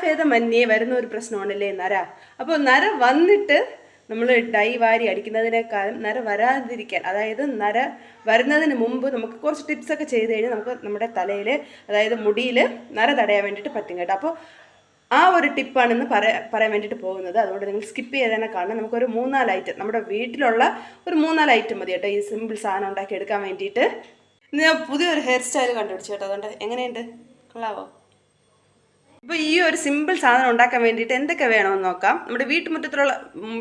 കാലഭേദമന്യേ വരുന്ന ഒരു പ്രശ്നമാണല്ലേ നര? അപ്പോൾ നര വന്നിട്ട് നമ്മൾ ഡൈ വാരി അടിക്കുന്നതിനേക്കാളും നര വരാതിരിക്കാൻ അതായത് നര വരുന്നതിന് മുമ്പ് നമുക്ക് കുറച്ച് ടിപ്സൊക്കെ ചെയ്ത് കഴിഞ്ഞാൽ നമുക്ക് നമ്മുടെ തലയിൽ അതായത് മുടിയിൽ നര തടയാൻ വേണ്ടിയിട്ട് പറ്റും കേട്ടോ. അപ്പോൾ ആ ഒരു ടിപ്പാണെന്ന് പറയാൻ പറയാൻ വേണ്ടിയിട്ട് പോകുന്നത്. അതുകൊണ്ട് നിങ്ങൾ സ്കിപ്പ് ചെയ്ത് തന്നെ കാണണം. നമുക്കൊരു മൂന്നാൽ ഐറ്റം നമ്മുടെ വീട്ടിലുള്ള ഒരു മൂന്നാൽ ഐറ്റം മതി കേട്ടോ. ഈ സിമ്പിൾ സാധനം ഉണ്ടാക്കി എടുക്കാൻ വേണ്ടിയിട്ട്. ഞാൻ പുതിയൊരു ഹെയർ സ്റ്റൈൽ കണ്ടുപിടിച്ചു കേട്ടോ. അതുകൊണ്ട് എങ്ങനെയുണ്ട്? കൊള്ളാവോ? ഇപ്പോൾ ഈ ഒരു സിമ്പിൾ സാധനം ഉണ്ടാക്കാൻ വേണ്ടിയിട്ട് എന്തൊക്കെ വേണമെന്ന് നോക്കാം. നമ്മുടെ വീട്ടുമുറ്റത്തുള്ള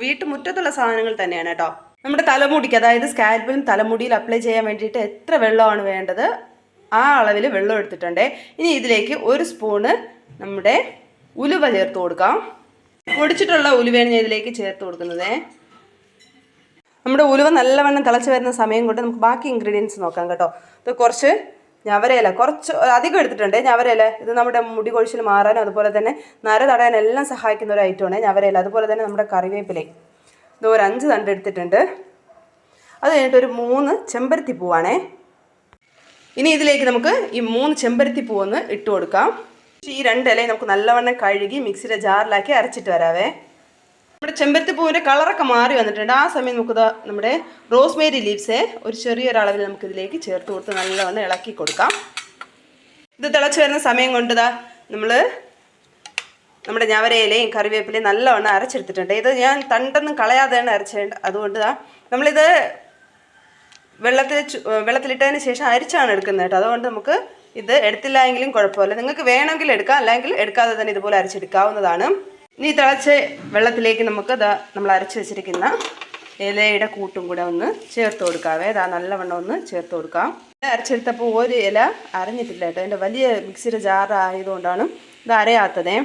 വീട്ടുമുറ്റത്തുള്ള സാധനങ്ങൾ തന്നെയാണ് കേട്ടോ. നമ്മുടെ തലമുടിക്ക് അതായത് സ്കാൽപ്പിലും തലമുടിയിൽ അപ്ലൈ ചെയ്യാൻ വേണ്ടിയിട്ട് എത്ര വെള്ളമാണ് വേണ്ടത്? ആ അളവിൽ വെള്ളം എടുത്തിട്ടുണ്ട്. ഇനി ഇതിലേക്ക് ഒരു സ്പൂണ് നമ്മുടെ ഉലുവ ചേർത്ത് കൊടുക്കാം. പൊടിച്ചിട്ടുള്ള ഉലുവയാണ് ഞാൻ ഇതിലേക്ക് ചേർത്ത് കൊടുക്കുന്നത്. നമ്മുടെ ഉലുവ നല്ലവണ്ണം തിളച്ച് വരുന്ന സമയം കൊണ്ട് നമുക്ക് ബാക്കി ഇൻഗ്രീഡിയൻസ് നോക്കാം കേട്ടോ. അത് കുറച്ച് ഞവരയില. കുറച്ച് അധികം എടുത്തിട്ടുണ്ട്. ഞവരയില ഇത് നമ്മുടെ മുടി കൊഴിച്ചിൽ മാറാനും അതുപോലെ തന്നെ നര തടയാൻ എല്ലാം സഹായിക്കുന്ന ഒരു ഐറ്റമാണ് ഞവരയില. അതുപോലെ തന്നെ നമ്മുടെ കറിവേപ്പിലയും. ഇത് ഒരു അഞ്ച് തണ്ട് എടുത്തിട്ടുണ്ട്. അത് കഴിഞ്ഞിട്ട് ഒരു മൂന്ന് ചെമ്പരത്തി പൂവാണേ. ഇനി ഇതിലേക്ക് നമുക്ക് ഈ മൂന്ന് ചെമ്പരത്തി പൂവൊന്ന് ഇട്ട് കൊടുക്കാം. ഈ രണ്ട് ഇലയും നമുക്ക് നല്ലവണ്ണം കഴുകി മിക്സിയുടെ ജാറിലാക്കി അരച്ചിട്ട് വരാവേ. നമ്മുടെ ചെമ്പരത്തി പൂവിന്റെ കളറൊക്കെ മാറി വന്നിട്ടുണ്ട്. ആ സമയം നമുക്ക് നമ്മുടെ റോസ്മേരി ലീവ്സെ ഒരു ചെറിയൊരളവിൽ നമുക്ക് ഇതിലേക്ക് ചേർത്ത് കൊടുത്ത് നല്ലവണ്ണം ഇളക്കി കൊടുക്കാം. ഇത് തിളച്ച് വരുന്ന സമയം കൊണ്ടുതാ നമ്മൾ നമ്മുടെ ഞവരയിലയും കറിവേപ്പിലയും നല്ലവണ്ണം അരച്ചെടുത്തിട്ടുണ്ട്. ഇത് ഞാൻ തണ്ടൊന്നും കളയാതെയാണ് അരച്ചേണ്ട. അതുകൊണ്ട് നമ്മളിത് വെള്ളത്തിൽ വെള്ളത്തിലിട്ടതിന് ശേഷം അരിച്ചാണ് എടുക്കുന്നത് കേട്ടോ. അതുകൊണ്ട് നമുക്ക് ഇത് എടുത്തില്ല എങ്കിലും കുഴപ്പമില്ല. നിങ്ങൾക്ക് വേണമെങ്കിൽ എടുക്കാം. അല്ലെങ്കിൽ എടുക്കാതെ തന്നെ ഇതുപോലെ അരച്ചെടുക്കാവുന്നതാണ്. ഇനി തിളച്ച വെള്ളത്തിലേക്ക് നമുക്ക് ഇതാ നമ്മൾ അരച്ച് വെച്ചിരിക്കുന്ന ഇലയുടെ കൂട്ടും കൂടെ ഒന്ന് ചേർത്ത് കൊടുക്കാവേ. ഇതാ നല്ലവണ്ണം ഒന്ന് ചേർത്ത് കൊടുക്കാം. അരച്ചെടുത്തപ്പോൾ ഒരു ഇല അരഞ്ഞിട്ടില്ല കേട്ടോ. അതിന്റെ വലിയ മിക്സിയുടെ ജാർ ആയതുകൊണ്ടാണ് ഇത് അരയാത്തതേ.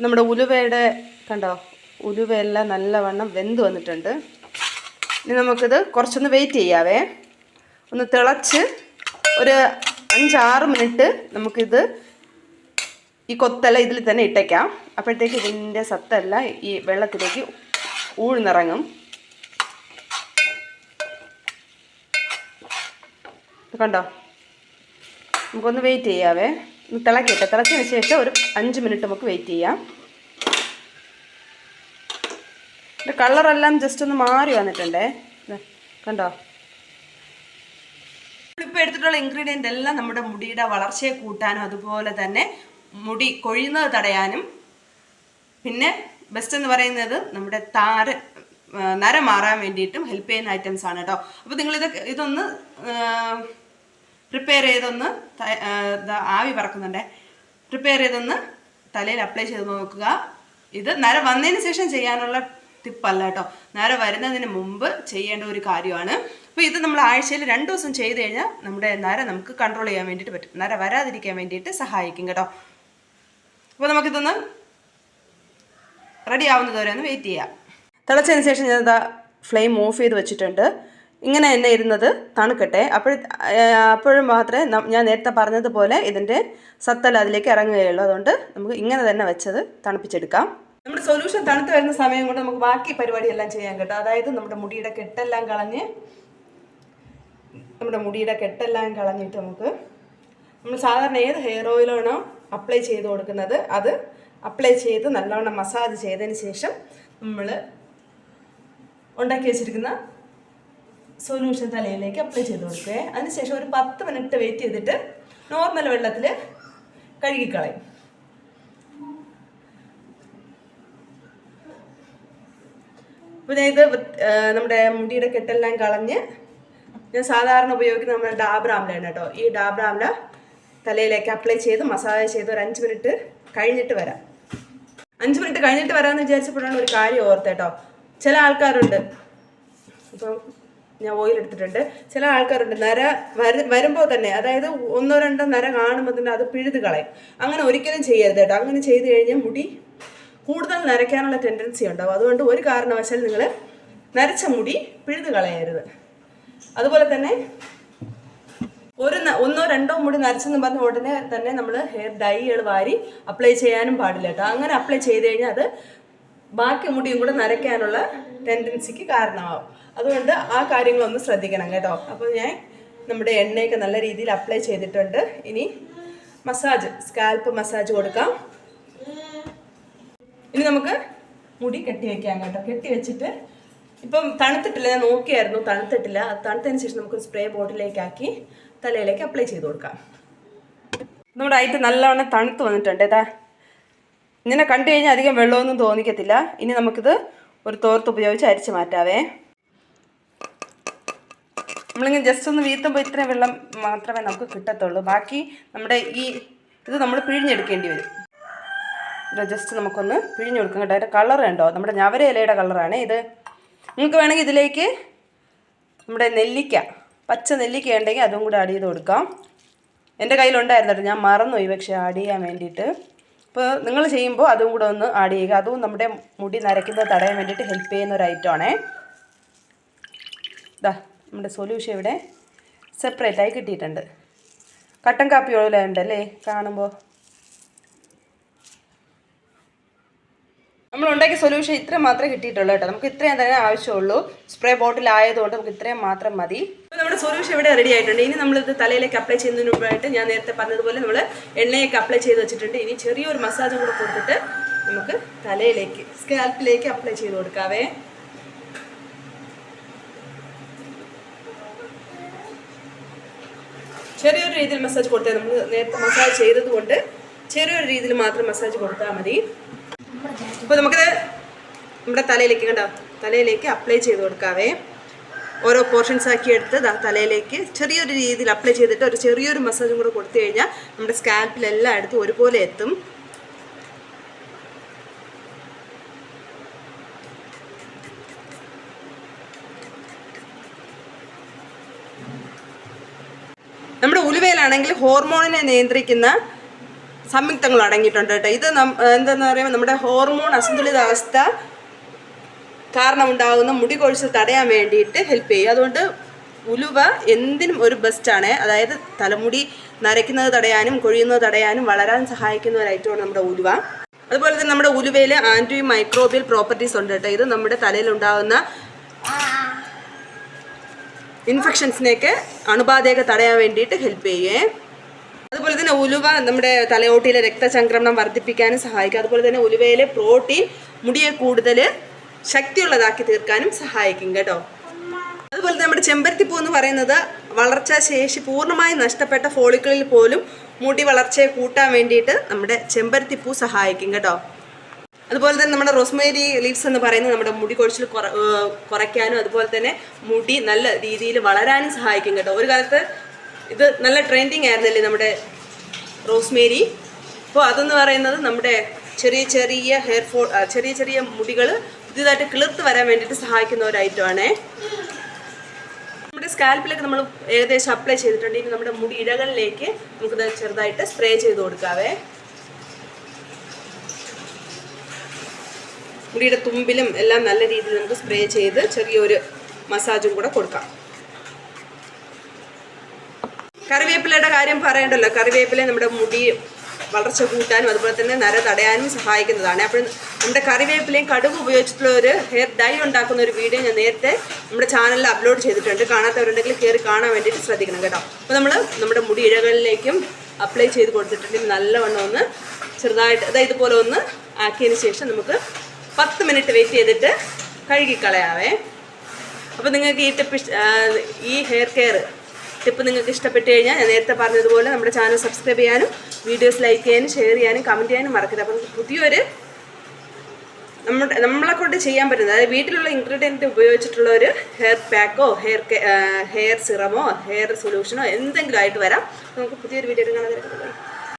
നമ്മുടെ ഉലുവയുടെ കണ്ടോ? ഉലുവയെല്ലാം നല്ലവണ്ണം വെന്ത് വന്നിട്ടുണ്ട്. ഇനി നമുക്കിത് കുറച്ചൊന്ന് വെയിറ്റ് ചെയ്യാവേ. ഒന്ന് തിളച്ച് ഒരു അഞ്ചാറ് മിനിറ്റ് നമുക്കിത് ഈ കൊത്തല ഇതിൽ തന്നെ ഇട്ടേക്കാം. അപ്പോഴത്തേക്ക് ഇതിന്റെ സത്തല്ല ഈ വെള്ളത്തിലേക്ക് ഊഴ്ന്നിറങ്ങും. കണ്ടോ? നമുക്കൊന്ന് വെയിറ്റ് ചെയ്യാവേ. ഒന്ന് തിളക്കിയിട്ട് തിളച്ചതിന് ശേഷം ഒരു അഞ്ച് മിനിറ്റ് നമുക്ക് വെയിറ്റ് ചെയ്യാം. ഇതിന്റെ കളറെല്ലാം ജസ്റ്റ് ഒന്ന് മാറി വന്നിട്ടുണ്ടേ. കണ്ടോ? ഇപ്പോൾ എടുത്തിട്ടുള്ള ഇൻഗ്രീഡിയന്റ് എല്ലാം നമ്മുടെ മുടിയുടെ വളർച്ചയെ കൂട്ടാനും അതുപോലെ തന്നെ മുടി കൊഴിയുന്നത് തടയാനും പിന്നെ ബെസ്റ്റ് എന്ന് പറയുന്നത് നമ്മുടെ താര നര മാറാൻ വേണ്ടിയിട്ടും ഹെൽപ്പ് ചെയ്യുന്ന ഐറ്റംസ് ആണ് കേട്ടോ അപ്പോൾ ഇത് ഇതൊന്ന് പ്രിപ്പയർ ചെയ്തൊന്ന് ആവി പറക്കുന്നുണ്ടേ. പ്രിപ്പയർ ചെയ്തൊന്ന് തലയിൽ അപ്ലൈ ചെയ്ത് നോക്കുക. ഇത് നര വന്നതിന് ശേഷം ചെയ്യാനുള്ള ടിപ്പല്ല കേട്ടോ നര വരുന്നതിന് മുമ്പ് ചെയ്യേണ്ട ഒരു കാര്യമാണ്. അപ്പോൾ ഇത് നമ്മൾ ആഴ്ചയിൽ രണ്ട് ദിവസം ചെയ്ത് കഴിഞ്ഞാൽ നമ്മുടെ നര നമുക്ക് കൺട്രോൾ ചെയ്യാൻ വേണ്ടിയിട്ട് പറ്റും. നര വരാതിരിക്കാൻ വേണ്ടിയിട്ട് സഹായിക്കും കേട്ടോ. അപ്പോൾ നമുക്കിതൊന്ന് റെഡി ആവുന്നതുവരെ ഒന്ന് വെയിറ്റ് ചെയ്യാം. തിളച്ചതിന് ശേഷം ഞാനിതാ ഫ്ലെയിം ഓഫ് ചെയ്ത് വെച്ചിട്ടുണ്ട്. ഇങ്ങനെ തന്നെ ഇരുന്നത് തണുക്കട്ടെ. അപ്പോൾ അപ്പോഴും മാത്രമേ ഞാൻ നേരത്തെ പറഞ്ഞതുപോലെ ഇതിന്റെ സത്തൽ അതിലേക്ക് ഇറങ്ങുകയുള്ളൂ. അതുകൊണ്ട് നമുക്ക് ഇങ്ങനെ തന്നെ വെച്ചത് തണുപ്പിച്ചെടുക്കാം. നമ്മുടെ സൊല്യൂഷൻ തണുത്ത് വരുന്ന സമയം കൊണ്ട് നമുക്ക് ബാക്കി പരിപാടിയെല്ലാം ചെയ്യാൻ കേട്ടോ. അതായത് നമ്മുടെ മുടിയുടെ കെട്ടെല്ലാം കളഞ്ഞ് നമ്മുടെ മുടിയുടെ കെട്ടെല്ലാം കളഞ്ഞിട്ട് നമുക്ക് നമ്മൾ സാധാരണ ഏത് ഹെയർ ഓയിലാണോ അപ്ലൈ ചെയ്ത് കൊടുക്കുന്നത്. അത് അപ്ലൈ ചെയ്ത് നല്ലവണ്ണം മസാജ് ചെയ്തതിന് ശേഷം നമ്മൾ ഉണ്ടാക്കി വെച്ചിരിക്കുന്ന സൊല്യൂഷൻ തലയിലേക്ക് അപ്ലൈ ചെയ്ത് കൊടുക്കുക. അതിനുശേഷം ഒരു പത്ത് മിനിറ്റ് വെയിറ്റ് ചെയ്തിട്ട് നോർമൽ വെള്ളത്തിൽ കഴുകിക്കളയും. പിന്നെ ഇത് നമ്മുടെ മുടിയുടെ കെട്ടെല്ലാം കളഞ്ഞ് ഞാൻ സാധാരണ ഉപയോഗിക്കുന്ന നമ്മുടെ ഡാബർ ആംലയാണ് കേട്ടോ. ഈ ഡാബർ ആംല തലയിലേക്ക് അപ്ലൈ ചെയ്ത് മസാജ് ചെയ്ത് ഒരു അഞ്ച് മിനിറ്റ് കഴിഞ്ഞിട്ട് വരാം. അഞ്ച് മിനിറ്റ് കഴിഞ്ഞിട്ട് വരാമെന്ന് വിചാരിച്ചപ്പോഴാണ് ഒരു കാര്യം ഓർത്ത് കേട്ടോ ചില ആൾക്കാരുണ്ട്. ഇപ്പം ഞാൻ ഓയിൽ എടുത്തിട്ടുണ്ട്. ചില ആൾക്കാരുണ്ട് നര വര വരുമ്പോൾ തന്നെ അതായത് ഒന്നോ രണ്ടോ നര കാണുമ്പോൾ തന്നെ അത് പിഴുത് കളയും. അങ്ങനെ ഒരിക്കലും ചെയ്യരുത് കേട്ടോ അങ്ങനെ ചെയ്ത് കഴിഞ്ഞാൽ മുടി കൂടുതൽ നരയ്ക്കാനുള്ള ടെൻഡൻസി ഉണ്ടാവും. അതുകൊണ്ട് ഒരു കാരണവശാൽ നിങ്ങൾ നരച്ച മുടി പിഴുത് കളയരുത്. അതുപോലെ തന്നെ ഒരു ഒന്നോ രണ്ടോ മുടി നരച്ചെന്ന് പറഞ്ഞ ഉടനെ തന്നെ നമ്മൾ ഹെയർ ഡൈകൾ വാരി അപ്ലൈ ചെയ്യാനും പാടില്ല കേട്ടോ. അങ്ങനെ അപ്ലൈ ചെയ്ത് കഴിഞ്ഞാൽ അത് ബാക്കി മുടിയും കൂടെ നരയ്ക്കാനുള്ള ടെൻഡൻസിക്ക് കാരണമാവും. അതുകൊണ്ട് ആ കാര്യങ്ങളൊന്ന് ശ്രദ്ധിക്കണം കേട്ടോ. അപ്പോൾ ഞാൻ നമ്മുടെ എണ്ണയൊക്കെ നല്ല രീതിയിൽ അപ്ലൈ ചെയ്തിട്ടുണ്ട്. ഇനി മസാജ് സ്കാൽപ്പ് മസാജ് കൊടുക്കാം. ഇനി നമുക്ക് മുടി കെട്ടി വെക്കാം കേട്ടോ. കെട്ടി വെച്ചിട്ട് ഇപ്പം തണുത്തിട്ടില്ല. ഞാൻ നോക്കിയായിരുന്നു തണുത്തിട്ടില്ല. തണുത്തതിന് ശേഷം നമുക്ക് സ്പ്രേ ബോട്ടിലേക്കാക്കി തലയിലേക്ക് അപ്ലൈ ചെയ്ത് കൊടുക്കാം. നമ്മുടെ ഐറ്റം നല്ലവണ്ണം തണുത്ത് വന്നിട്ടുണ്ട്. ഏതാ ഇങ്ങനെ കണ്ടു കഴിഞ്ഞാൽ അധികം വെള്ളമൊന്നും തോന്നിക്കത്തില്ല. ഇനി നമുക്കിത് ഒരു തോർത്ത് ഉപയോഗിച്ച് അരിച്ച് മാറ്റാവേ. നമ്മളിങ്ങനെ ജസ്റ്റ് ഒന്ന് വീത്തുമ്പോൾ ഇത്രയും വെള്ളം മാത്രമേ നമുക്ക് കിട്ടത്തുള്ളൂ. ബാക്കി നമ്മുടെ ഈ ഇത് നമ്മൾ പിഴിഞ്ഞെടുക്കേണ്ടി വരും. ഇത് ജസ്റ്റ് നമുക്കൊന്ന് പിഴിഞ്ഞു കൊടുക്കാം കേട്ടോ. അതിന്റെ കളർ ഉണ്ടോ നമ്മുടെ ഞവര ഇലയുടെ കളറാണ് ഇത്. നിങ്ങൾക്ക് വേണമെങ്കിൽ ഇതിലേക്ക് നമ്മുടെ നെല്ലിക്ക പച്ച നെല്ലിക്ക ഉണ്ടെങ്കിൽ അതും കൂടെ ആഡ് ചെയ്ത് കൊടുക്കാം. എന്റെ കയ്യിലുണ്ടായിരുന്നു കേട്ടോ ഞാൻ മറന്നുപോയി പക്ഷേ ആഡ് ചെയ്യാൻ വേണ്ടിയിട്ട്. ഇപ്പോൾ നിങ്ങൾ ചെയ്യുമ്പോൾ അതും കൂടെ ഒന്ന് ആഡ് ചെയ്യുക. അതും നമ്മുടെ മുടി നരയ്ക്കുന്നത് തടയാൻ വേണ്ടിയിട്ട് ഹെൽപ്പ് ചെയ്യുന്ന ഒരു ഐറ്റമാണേ ഇതാ നമ്മുടെ സൊല്യൂഷൻ ഇവിടെ സെപ്പറേറ്റ് ആയി കിട്ടിയിട്ടുണ്ട്. കട്ടൻ കാപ്പി ഓയിലുണ്ടല്ലേ കാണുമ്പോൾ? നമ്മൾ ഉണ്ടാക്കിയ സൊല്യൂഷൻ ഇത്ര മാത്രമേ കിട്ടിയിട്ടുള്ളൂ കേട്ടോ. നമുക്ക് ഇത്രയും തന്നെ ആവശ്യമുള്ളൂ. സ്പ്രേ ബോട്ടിൽ ആയതുകൊണ്ട് നമുക്ക് ഇത്രയും മാത്രം മതി. അപ്പോൾ നമ്മുടെ സൊല്യൂഷൻ ഇവിടെ റെഡി ആയിട്ടുണ്ട്. ഇനി നമ്മളിത് തലയിലേക്ക് അപ്ലൈ ചെയ്യുന്നതിന് മുമ്പായിട്ട് ഞാൻ നേരത്തെ പറഞ്ഞതുപോലെ നമ്മൾ എണ്ണയൊക്കെ അപ്ലൈ ചെയ്ത് വെച്ചിട്ടുണ്ട്. ഇനി ചെറിയൊരു മസാജും കൂടെ കൊടുത്തിട്ട് നമുക്ക് തലയിലേക്ക് സ്കാൽപ്പിലേക്ക് അപ്ലൈ ചെയ്ത് കൊടുക്കാവേ. ചെറിയൊരു രീതിയിൽ മസാജ് കൊടുത്താൽ നമ്മൾ നേരത്തെ മസാജ് ചെയ്തതുകൊണ്ട് ചെറിയൊരു രീതിയിൽ മാത്രം മസാജ് കൊടുത്താൽ മതി. അപ്പോൾ നമുക്കിത് നമ്മുടെ തലയിലേക്ക് കണ്ടോ? തലയിലേക്ക് അപ്ലൈ ചെയ്ത് കൊടുക്കാവേ. ഓരോ പോർഷൻസ് ആക്കി എടുത്ത് തലയിലേക്ക് ചെറിയൊരു രീതിയിൽ അപ്ലൈ ചെയ്തിട്ട് ഒരു ചെറിയൊരു മസാജും കൂടെ കൊടുത്തു കഴിഞ്ഞാൽ നമ്മുടെ സ്കാൽപ്പിൽ എല്ലായിടത്തും ഒരുപോലെ എത്തും. നമ്മുടെ ഉലുവയിലാണെങ്കിൽ ഹോർമോണിനെ നിയന്ത്രിക്കുന്ന സംയുക്തങ്ങൾ അടങ്ങിയിട്ടുണ്ട് കേട്ടോ. ഇത് എന്താന്ന് പറയുമ്പോൾ നമ്മുടെ ഹോർമോൺ അസന്തുലിതാവസ്ഥ കാരണമുണ്ടാകുന്ന മുടി കൊഴിച്ചിൽ തടയാൻ വേണ്ടിയിട്ട് ഹെൽപ്പ് ചെയ്യും. അതുകൊണ്ട് ഉലുവ എന്തിനും ഒരു ബെസ്റ്റാണ് അതായത് തലമുടി നരയ്ക്കുന്നത് തടയാനും കൊഴിയുന്നത് തടയാനും വളരാൻ സഹായിക്കുന്ന ഒരു ഐറ്റമാണ് നമ്മുടെ ഉലുവ. അതുപോലെ തന്നെ നമ്മുടെ ഉലുവയിൽ ആന്റി മൈക്രോബിയൽ പ്രോപ്പർട്ടീസ് ഉണ്ട് കേട്ടോ. ഇത് നമ്മുടെ തലയിൽ ഉണ്ടാകുന്ന ഇൻഫെക്ഷൻസിനെയൊക്കെ അണുബാധയൊക്കെ തടയാൻ വേണ്ടിയിട്ട് ഹെൽപ്പ് ചെയ്യേ. അതുപോലെ തന്നെ ഉലുവ നമ്മുടെ തലയോട്ടിയിലെ രക്തചംക്രമണം വർദ്ധിപ്പിക്കാനും സഹായിക്കും. അതുപോലെ തന്നെ ഉലുവയിലെ പ്രോട്ടീൻ മുടിയെ കൂടുതൽ ശക്തിയുള്ളതാക്കി തീർക്കാനും സഹായിക്കും കേട്ടോ. അതുപോലെ തന്നെ നമ്മുടെ ചെമ്പരത്തിപ്പൂ എന്ന് പറയുന്നത് വളർച്ചാ ശേഷി പൂർണമായി നഷ്ടപ്പെട്ട ഫോളിക്കളിൽ പോലും മുടി വളർച്ചയെ കൂട്ടാൻ വേണ്ടിയിട്ട് നമ്മുടെ ചെമ്പരത്തിപ്പൂ സഹായിക്കും കേട്ടോ. അതുപോലെ തന്നെ നമ്മുടെ റോസ്മേരി ലീവ്സ് എന്ന് പറയുന്നത് നമ്മുടെ മുടി കൊഴിച്ചിൽ കുറ കുറയ്ക്കാനും അതുപോലെ തന്നെ മുടി നല്ല രീതിയിൽ വളരാനും സഹായിക്കും കേട്ടോ. ഒരു കാലത്ത് ഇത് നല്ല ട്രെൻഡിങ് ആയിരുന്നല്ലേ നമ്മുടെ റോസ്മേരി? അപ്പോൾ അതെന്ന് പറയുന്നത് നമ്മുടെ ചെറിയ ചെറിയ ഹെയർ ഫോൾ ചെറിയ ചെറിയ മുടികൾ പുതിയതായിട്ട് കിളിർത്ത് വരാൻ വേണ്ടിയിട്ട് സഹായിക്കുന്ന ഒരു ഐറ്റമാണേ നമ്മുടെ സ്കാൽപ്പിലൊക്കെ നമ്മൾ ഏകദേശം അപ്ലൈ ചെയ്തിട്ടുണ്ട്. ഇനി നമ്മുടെ മുടി ഇഴകളിലേക്ക് നമുക്കിത് ചെറുതായിട്ട് സ്പ്രേ ചെയ്ത് കൊടുക്കാവേ. മുടിയുടെ തുമ്പിലും എല്ലാം നല്ല രീതിയിൽ നമുക്ക് സ്പ്രേ ചെയ്ത് ചെറിയൊരു മസാജും കൂടെ കൊടുക്കാം. കറിവേപ്പിലയുടെ കാര്യം പറയണ്ടല്ലോ. കറിവേപ്പില നമ്മുടെ മുടി വളർച്ച കൂട്ടാനും അതുപോലെ തന്നെ നര തടയാനും സഹായിക്കുന്നതാണ്. അപ്പോൾ നമ്മുടെ കറിവേപ്പിലയും കടുക് ഉപയോഗിച്ചിട്ടുള്ള ഒരു ഹെയർ ഡൈ ഉണ്ടാക്കുന്ന ഒരു വീഡിയോ ഞാൻ നേരത്തെ നമ്മുടെ ചാനലിൽ അപ്ലോഡ് ചെയ്തിട്ടുണ്ട്. കാണാത്തവരുണ്ടെങ്കിൽ കയറി കാണാൻ വേണ്ടിയിട്ട് ശ്രദ്ധിക്കണം കേട്ടോ. അപ്പോൾ നമ്മൾ നമ്മുടെ മുടി ഇഴകളിലേക്കും അപ്ലൈ ചെയ്ത് കൊടുത്തിട്ടുണ്ടെങ്കിൽ നല്ലവണ്ണം ഒന്ന് ചെറുതായിട്ട് അതായത് ഇതുപോലെ ഒന്ന് ആക്കിയതിന് ശേഷം നമുക്ക് പത്ത് മിനിറ്റ് വെയിറ്റ് ചെയ്തിട്ട് കഴുകിക്കളയാവേ. അപ്പോൾ നിങ്ങൾക്ക് ഈ ടിപ്പ് ഈ ഹെയർ കെയർ ടിപ്പ് നിങ്ങൾക്ക് ഇഷ്ടപ്പെട്ടു കഴിഞ്ഞാൽ ഞാൻ നേരത്തെ പറഞ്ഞതുപോലെ നമ്മുടെ ചാനൽ സബ്സ്ക്രൈബ് ചെയ്യാനും വീഡിയോസ് ലൈക്ക് ചെയ്യാനും ഷെയർ ചെയ്യാനും കമന്റ് ചെയ്യാനും മറക്കരുത്. അപ്പം പുതിയൊരു നമ്മുടെ നമ്മളെ കൊണ്ട് ചെയ്യാൻ പറ്റുന്നത് അതായത് വീട്ടിലുള്ള ഇൻഗ്രീഡിയന്റ് ഉപയോഗിച്ചിട്ടുള്ള ഒരു ഹെയർ പാക്കോ ഹെയർ ഹെയർ സിറമോ ഹെയർ സൊല്യൂഷനോ എന്തെങ്കിലും ആയിട്ട് വരാം. നമുക്ക് പുതിയൊരു വീഡിയോ കാണാൻ